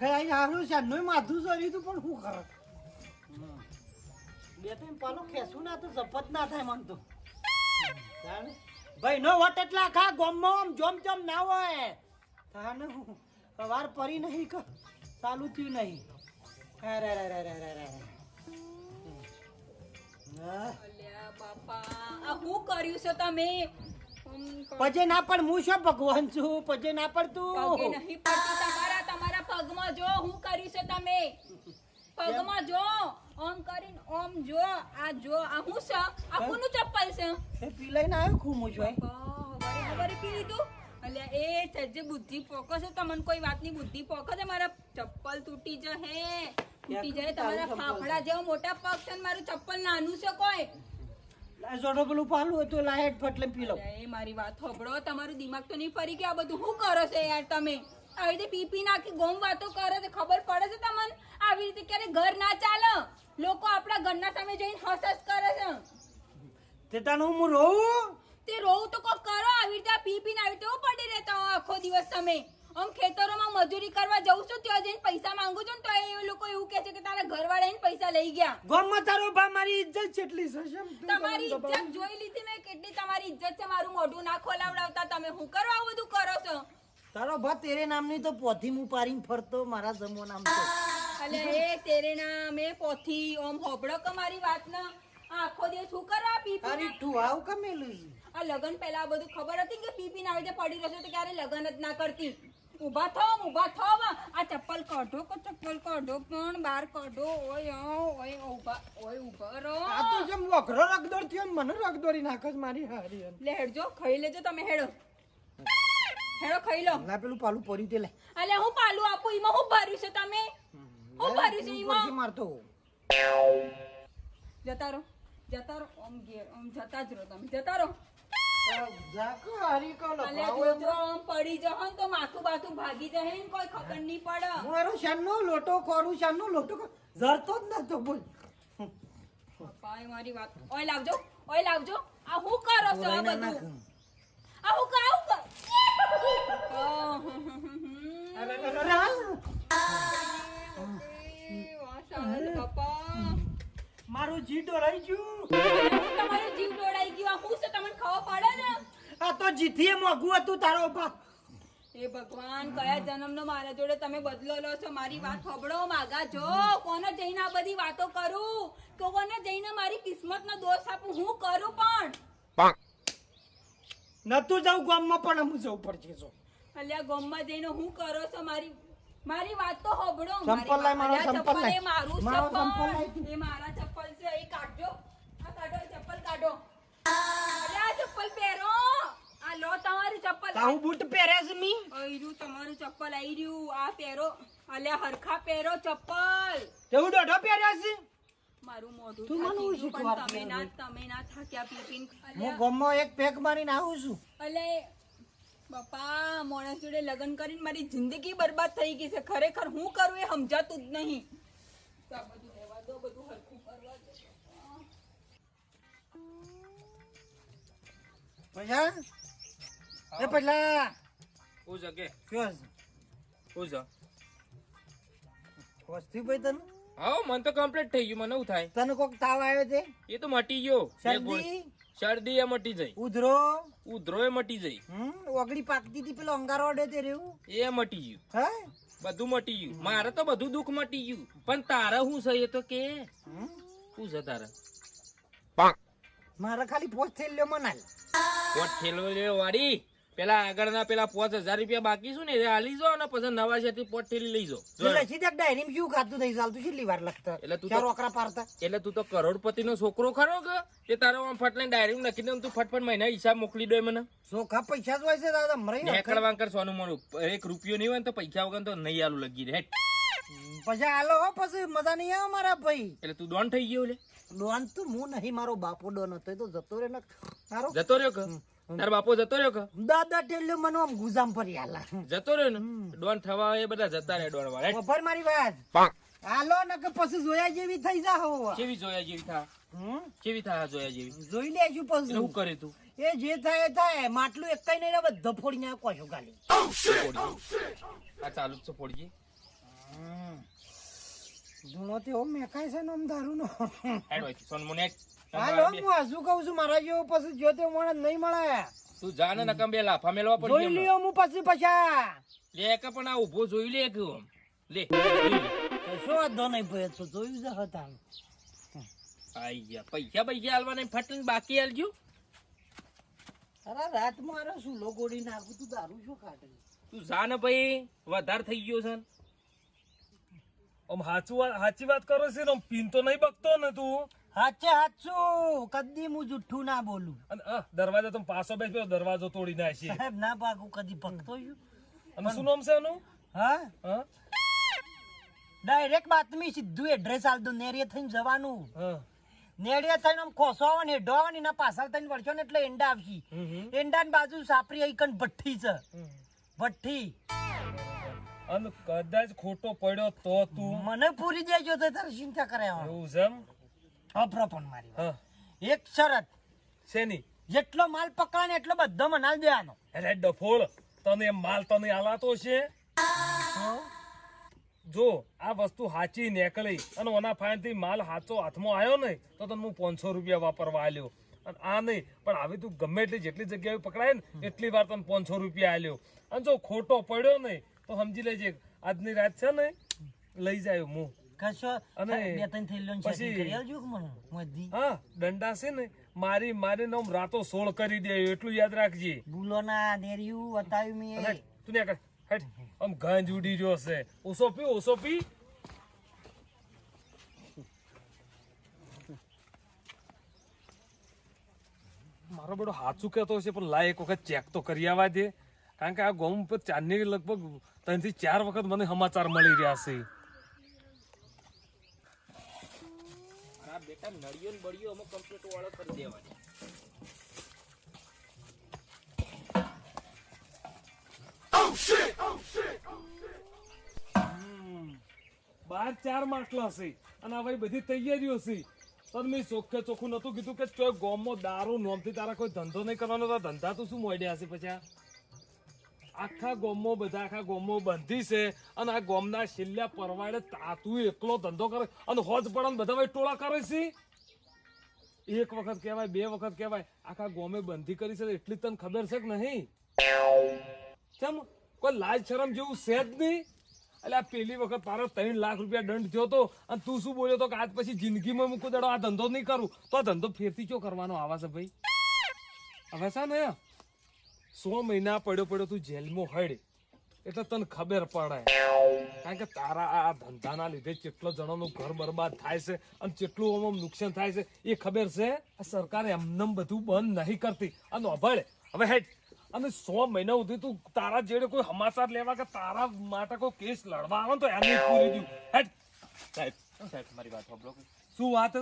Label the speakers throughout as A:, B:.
A: મને હારું છે. નોય માથું સોરી તું પણ શું કરે બે તો પાલો ખેસું ના તો જપત ના થાય મન તો. ભાઈ નો વટ એટલે આખા ગોમમાં આમ જોમ જોમ ના હોય. તાને હું. વાર પરી નહીં કે. ચાલુ થયું નહીં. અરે રે રે રે રે રે રે હા.
B: અલ્યા બાપા. આ હું કર્યું છે તમે?
A: પછી ના પણ હું શું ભગવાન છું? પછી ના પણ તું.
B: નહીં પડતું તમારા પગમાં જો હું કર્યું છે તમે. પગમાં જો ઓમ કરીને ઓમ જો આ જો આ હું છે? આ કોનું ચપ્પલ છે?
A: એ પી લઈને આવ્યો ખૂમો છું
B: હવારે પી લીધું? એટલે એ સજ્જે બુદ્ધિ પોકો છે તમને કોઈ વાતની બુદ્ધિ પોકો છે? મારા ચપ્પલ તૂટી જશે તૂટી જાય. તમારા. ફાફડા જેવો મોટા પગ છે મારું ચપ્પલ નાનું છે કોઈ?
A: જોડો પેલું પાલું હતું લાયટ ફટલે પી લો.
B: એ મારી વાત હોબળો તમારું દિમાગ તો નહીં ફરી ગયા આ બધું. શું કરો છો યાર તમે? આવી રીતે પી પી નાખી ગોમ વાતો કરે છે ખબર પડે છે તમને? આવી રીતે ક્યારે ઘર ના ચાલે? લોકો આપણા ઘરના સામે જઈને હસ હસ કરે છે.
A: તે તાનું હું રોઉં
B: તે રોઉં તો કોક કરો આવી રીતે પી પી આવી રીતે હું પડી રહેતા હો આખો દિવસ તમે. આમ ખેતરોમાં મજૂરી કરવા જઉં છું ત્યાં જઈને પૈસા માંગુ છું ને તો એ લોકો એવું કહે છે કે તારા ઘરવાળા એને પૈસા લઈ ગયા.
A: ગામમાં તારો ભા મારી ઇજ્જત કેટલી છે
B: તમારી ઇજ્જત જોઈ લીધી મેં કેટલી તમારી ઇજ્જત છે મારું મોઢું ના ખોલાવડાવતા તમે. હું કરવા બધું કરો છો?
A: તારો ભા તેરે નામની તો પોથી હું પારીને ફરતો મારા જમો નામ તો.
B: અલે એ તેરે નામ એ પોથી ઓમ હોબળો કે મારી વાત ન આખો દે શું કરવા પી પી
A: તું આવ કમેલું
B: આ લગન પહેલા આ બધું ખબર હતી કે પી પીને આવી રીતે પડી રહેશે તો ક્યારે લગન જ ના કરતી? ઊભા થો ઊભા થો આ ચપ્પલ કાઢો કો ચપ્પલ કાઢો પણ બહાર કાઢો? ઓય ઓય ઊભા ઓય ઊભા રો
A: આ તો જેમ વઘરો રગદોડ થયો ને મને રગદોડી નાખજ મારી હારી.
B: લે હેડજો ખાઈ લેજો તમે હેડો. હેડો ખાઈ લો.
A: લા પેલું પાલું પડ્યું તે લે.
B: અલે હું પાલું આપું ઈમાં હું ભર્યું છે તમે? હું ભર્યું છે ઈમાં
A: મારતો?
B: જતા રહો જતા રહો. ઓમ ગેર ઓમ જતા જ રહો તમે. જતા રહો. પડી જહો તો માથું બાથું ભાગી જહે ને કોઈ ખબર નહીં પડે.
A: મારો શાનનો લોટો ખોરું શાનનો લોટો જરતો જ નતો બોલ.
B: મારી વાત ઓય લાવજો ઓય લાવજો. આ હું કરો છો આ બધું? આ હું
A: મારું જીડો રહી ગયું.
B: તમારો જીવ દોડાઈ ગયો. હું છે? તમને ખબર પડે ને?
A: આ તો જીથીએ મોઘું હતું તારો બાપ.
B: હે ભગવાન કયા જન્મનો મારા જોડે તમે બદલો લો છો? મારી વાત સાંભળો માગા જો. કોને જઈને આ બધી વાતો કરું? તો કોને જઈને મારી કિસ્મતનો દોષ આપું? હું કરું પણ?
A: નતું જવું ગામમાં પણ હું જવું પડશે જો.
B: અલ્યા ગામમાં જઈને હું કરો છો? મારી મારી વાત તો હોબળો
A: સંપલ લાય, મારો સંપલ લાય.
B: મારું
A: લાય.
B: એ મારા ચપ્પલ છે એ કાઢજો. આ કાઢો ચપ્પલ કાઢો. અલ્યા ચપ્પલ પહેરો. આ લો તમારું ચપ્પલ.
A: તાહુ બૂટ પહેર્યા છે મી?
B: આયરું તમારું ચપ્પલ આઈ રહ્યું આ પહેરો. અલ્યા હરખા પહેરો ચપ્પલ.
A: તેવું દોઢો પહેર્યા છે?
B: મારું મોઢું
A: તું મને
B: થાકી
A: શું
B: ગયું,
A: શીખવાડતી
B: પણ તમે ના તમે ના થાક્યા પી
A: હું
B: અલ્યા,
A: એક પેક મારીને આવું છું.
B: અલે બાપા માણસ જોડે લગ્ન કરીને મારી જિંદગી બરબાદ થઈ ગઈ છે. ખરેખર હું કરું એ સમજાતું જ નહીં. આ બધું રહેવા દો બધું હરખું કરવા દો.
A: પૈસા? એ પેલા
C: હું કે
A: કયો
C: હું છે
A: વસ્તી ભાઈ તને?
C: હા મને તો કમ્પ્લીટ થઈ ગયું મને એવું થાય.
A: તને કોક તાવ આવ્યો છે?
C: એ તો મટી ગયો.
A: શરદી?
C: શરદી એ મટી જઈ.
A: ઉધરો?
C: ઉધરો એ મટી જઈ.
A: હમ ઓગળી પાકતી હતી પેલો અંગારો અડે તે રેવું
C: એ મટી ગયું.
A: હે?
C: બધું મટી ગયું. મારે તો બધું દુઃખ મટી ગયું. પણ તારે શું છે એ તો કે? શું છે તારે?
A: મારે ખાલી પોસ્ટ થેલ્યો મનાલ
C: પોટ થેલ્યો વાળી? વાડી પેલા આગળના પેલા પાંચ હજાર રૂપિયા બાકી શું ને એ હાલી જો અને પછી નવા છે પોટ ઠેલી લઈ જો.
A: લસી દેખ ડાયરી શું ખાતું નહીં ચાલતું? કેટલી વાર લખતા?
C: એટલે તું તો-
A: પારતા
C: એટલે તું તો કરોડપતિ નો છોકરો ખરો કે? તે તારો આમ ફટલાઈને ડાયરી લખી દે તું ફટફટ મહિના હિસાબ મોકલી દે મને.
A: ચોખા પૈસા જ હોય છે દાદા મરે
C: નેકળ વાંકર સોનું મોનું એક રૂપિયો નહીં હોય તો પૈસા વગર તો નહીં આલું લગી રે
A: પછી હાલો હો પછી મજા નહીં આવે મારા ભાઈ.
C: એટલે તું ડોન થઈ ગયો લે.
A: ડોન તો હું નહીં મારો બાપો ડોન હતો તો જતો રે ને. તારો?
C: જતો રહ્યો કે? તાર બાપો જતો રહ્યો કે?
A: દાદા ટેલ્યો મને આમ ગુજામ પર હાલા
C: જતો રહ્યો ને? ડોન થવા એ બધા જતા રહે ડોન વાળા હેટ.
A: મારી વાત. હાલો ને કે પછી જોયા જેવી થઈ જા હો.
C: કેવી જોયા જેવી થા?
A: હમ?
C: કેવી થા જોયા જેવી?
A: જોઈ લે
C: એટલે
A: પછી.
C: શું કરે તું?
A: એ જે થાય એ થાય. માટલું એક કઈ નહીં રે બધો ફોડી નાખો છો
C: ગાલી. આ ચાલુ છે ફોડજી.
A: ધૂણો તેવો મેકાય છે ને આમ દારૂનો?
C: હેડ સોન મુને
A: હાલો હું હજુ કહું છું મારા જેવો પછી જો તે મને નહીં મળે.
C: તું જાને નકમ બે લાફા મેલવા પડી
A: જોઈ લ્યો હું પછી પછા.
C: લે કે પણ આ ઊભો જોઈ લે કે. લે
A: કશો વાંધો નહીં ભાઈ તો જોયું જ હતા
C: આઈ પૈસા પૈસા હાલવા નહીં ફટને બાકી આલજો.
A: અરે રાત મારો શું લો ગોળી નાખું તું દારૂ શું કાઢે
C: તું જા ને ભાઈ વધારે થઈ ગયો છે.
D: આમ હાચું વાત સાચી વાત કરો છે આમ પીન તો નહીં બકતો ને તું.
A: હાચે હાચું. કદી હું જુઠ્ઠું ના બોલું.
D: અને આ દરવાજા તમે પાછો બેસ્યો દરવાજો તોડી નાખી
A: સાહેબ ના પાકું કદી પકતો છું.
D: અને શું નામ છે એનું?
A: હા?
D: હા?
A: ડાયરેક્ટ બાતમી સીધું એડ્રેસ આલ દો નેરીએ થઈને જવાનું.
D: હા.
A: નેડીએ થઈને આમ ખોસો આવે ને હેડો આવે ને એના પાછળ થઈને વળશો ને એટલે એંડા આવશે.
D: એંડા
A: ની બાજુ સાપરી આઈકન ભઠ્ઠી છે. ભઠ્ઠી.
D: અને કદાચ ખોટો પડ્યો તો તું
A: મને પૂરી દેજો તો તારે ચિંતા કરે
D: એવું છે એમ?
A: અપરો પણ મારી
D: હા.
A: એક શરત.
D: શેની?
A: જેટલો માલ પકડાને એટલો બધો મનાલ દેવાનો.
D: અરે ડફોળ તને એમ માલ તને આલાતો છે? જો આ વસ્તુ હાચી નીકળી અને ઓના ફાયનથી માલ હાચો હાથમાં આવ્યો ને તો તને હું પાંચસો રૂપિયા વાપરવા આલ્યો. અને આ નહીં પણ આવી તું ગમે એટલી જેટલી જગ્યાએ પકડાય ને એટલી વાર તને પાંચસો રૂપિયા આલ્યો. અને જો ખોટો પડ્યો ને તો સમજી લેજે આજની રાત છે ને લઈ જાય હું
A: કશો?
D: અને
A: બે ત્રણ થેલીઓ
D: પછી-
A: કરી આલજો મને? મોદી
D: હા દંડા છે ને મારી મારીને નામ રાતો સોળ કરી દે એટલું યાદ રાખજે.
A: ભૂલો ના દેર્યું બતાવ્યું મેં.
D: તું ને હેઠ આમ ગાંજ ઉડી રહ્યો છે. ઓસો પી ઓસો પી. મારો બેડો હાચું કહેતો હશે પણ લાય એક વખત ચેક તો કરી આવવા દે. કારણ કે આ ગોમ ઉપર ચાંદની લગભગ ત્રણથી ચાર વખત મને સમાચાર મળી રહ્યા છે.
C: બેટા નળિયો ને બળિયો અમે કમ્પ્લીટ વાળો કરી દેવાની.
D: બાર ચાર માટલા છે અને હવે બધી તૈયારીઓ છે. પણ મેં ચોખ્ખે ચોખ્ખું નતું કીધું કે ચોય ગોમમાં દારૂ નોમથી તારા કોઈ ધંધો નહીં કરવાનો ધંધા તો શું મોડ્યા છે પછી? આ? આખા ગોમો બધા આખા ગોમો બંધી છે અને આ ગોમના છેલ્લા પરવાડે તાતું એકલો ધંધો કરે અને હોજ પડે બધા ટોળા કરે છે. એક વખત કહેવાય, બે વખત કહેવાય, આખા ગોમે બંધી કરી છે એટલી તને ખબર છે કે નહીં? કેમ કોઈ લાજ શરમ જેવું છે જ નહીં. એટલે આ પેલી વખત તારો ત્રણ લાખ રૂપિયા દંડ થયો તો અને તું શું બોલ્યો તો કે આજ પછી જિંદગીમાં મૂકું દડો, આ ધંધો નહીં કરું. તો આ ધંધો ફેરથી ચો કરવાનો આવા છે ભાઈ? હવે છે ને? સો મહિના પડ્યો પડ્યો તું જેલમાં હડ. એટલે તને ખબર પડે કારણ કે તારા આ ધંધાના લીધે કેટલો જણાનું ઘર બરબાદ થાય છે અને કેટલું આમ નુકસાન થાય છે એ ખબર છે? આ સરકારે એમનેમ બધું બંધ નહીં કરતી. અને અભળ હવે હેઠ અને સો મહિના સુધી તું તારા જેડે કોઈ સમાચાર લેવા કે તારા માટે કોઈ કેસ લડવા આવે તો એમને પૂરી દઉં હેડ.
C: સાહેબ સાહેબ મારી વાત સાંભળો
D: શું વાત?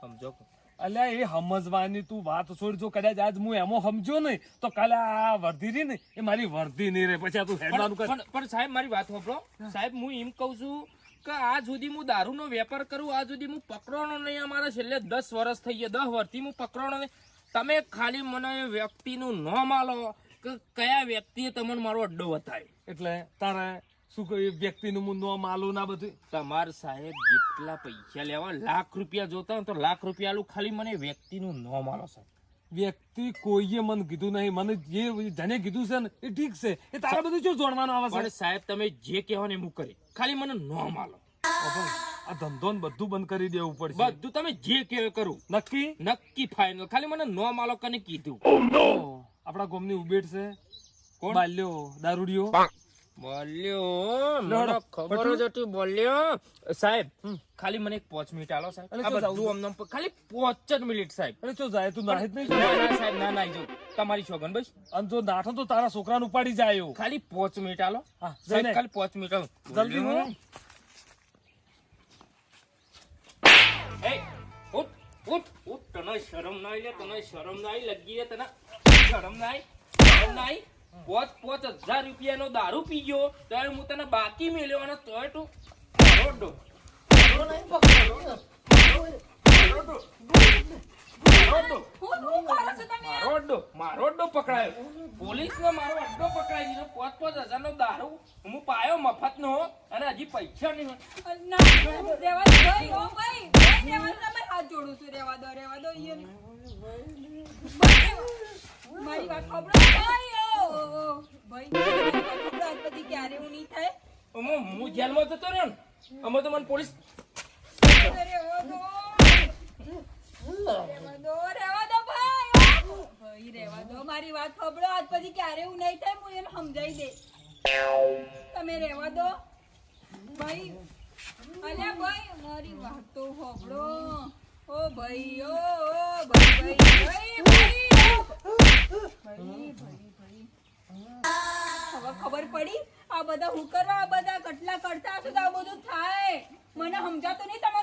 C: સમજો.
D: અલ્યા એ સમજવાની તું વાત છોડ જો કદાચ આજ હું એમો સમજ્યો નહીં તો કાલે આ વર્ધી રહી ને એ મારી વર્ધી નહીં રે પછી આ તું હેડવાનું કર.
C: પણ- પણ સાહેબ મારી વાત સાંભળો સાહેબ હું એમ કહું છું કે આ સુધી હું દારૂનો વેપાર કરું આ સુધી હું પકડવાનો નહીં. અમારા છેલ્લે દસ વર્ષ થઈ ગયા દસ વર્ષથી હું પકડવાનો નહીં. તમે ખાલી મને વ્યક્તિનું નામ આલો કે કયા વ્યક્તિએ તમને મારો અડ્ડો બતાવ્યો
D: એટલે તારે શું કહ્યું? વ્યક્તિનું હું નામ આલું ના બધું?
C: તમાર સાહેબ જેટલા પૈસા લેવા લાખ રૂપિયા જોતા હોય તો લાખ રૂપિયા આલું ખાલી મને વ્યક્તિનું નામ માલો સાહેબ.
D: વ્યક્તિ કોઈએ મને કીધું નહીં. મને જે જને કીધું છે ને એ ઠીક છે. એ તારા બધું શું જોડવાનું આવે છે?
C: સાહેબ તમે જે કહેવાને એમ હું કરી. ખાલી મને નો
D: માલો. આ ધંધો ને બધું બંધ કરી દેવું પડશે.
C: બધું તમે જે કે કરું.
D: નક્કી?
C: નક્કી ફાઇનલ ખાલી મને નો માલો કને કીધું.
D: આપણા ગોમની ઉબેટ છે.
C: કોણ?
D: બાલ્યો દારૂડિયો.
C: બોલ્યો મને ખબર જ હતી બોલ્યો. સાહેબ ખાલી મને એક પાંચ મિનિટ આલો સાહેબ. આ બધું આમ ખાલી પાંચ જ મિનિટ સાહેબ.
D: અરે ચો જાય તું નાહી જ નહીં
C: ના
D: જાય.
C: ના સાહેબ ના ના જો તમારી છોગન ભાઈ
D: અને જો નાઠો તો તારા છોકરાને ઉપાડી જાય
C: ખાલી પાંચ મિનિટ આલો.
D: હા,
C: સાહેબ ખાલી પાંચ મિનિટ આલો.
D: જલ્દી હું.
C: એ ઉઠ ઉઠ ઉઠ. તને શરમ ના આવી તને શરમ ના આવી લગી તને. શરમ ના આવી શરમ ના આવી. પોચ પોચ હજાર રૂપિયાનો દારૂ પી ગયો તો હું તને બાકી મેલ્યો અને તોય તું રોડો મારો અડ્ડો
B: હું શું કરો છો તમે?
C: મારો અડ્ડો મારો અડ્ડો પકડાયો. પોલીસ ને મારો અડ્ડો પકડાઈ દીધો. પાંચ પાંચ હજાર નો દારૂ હું પાયો મફત નો અને હજી પૈસા નહીં
B: હાથ જોડું છું. રેવા દો રેવા દો મારી વાત ખબરો ઓ ભાઈ પછી ક્યારે એવું નહીં થાય.
C: હું હું જેલમાં જતો રહ્યો ને અમે તો મને પોલીસ
B: મારી વાત ખબરો આજ પછી ક્યારે એવું નહીં થાય હું એને સમજાઈ દે. તમે રહેવા દો. ભાઈ અલ્યા ભાઈ મારી વાત તો ખબરો ઓ ભાઈ ઓ ઓ ભાઈ ભાઈ ભાઈ ભાઈ ભાઈ. ભાઈ ભાઈ હવે ખબર પડી? આ બધા હું કરવા, આ બધા કટલા કરતા હશો આ બધું થાય. મને સમજાતું નહીં તમારો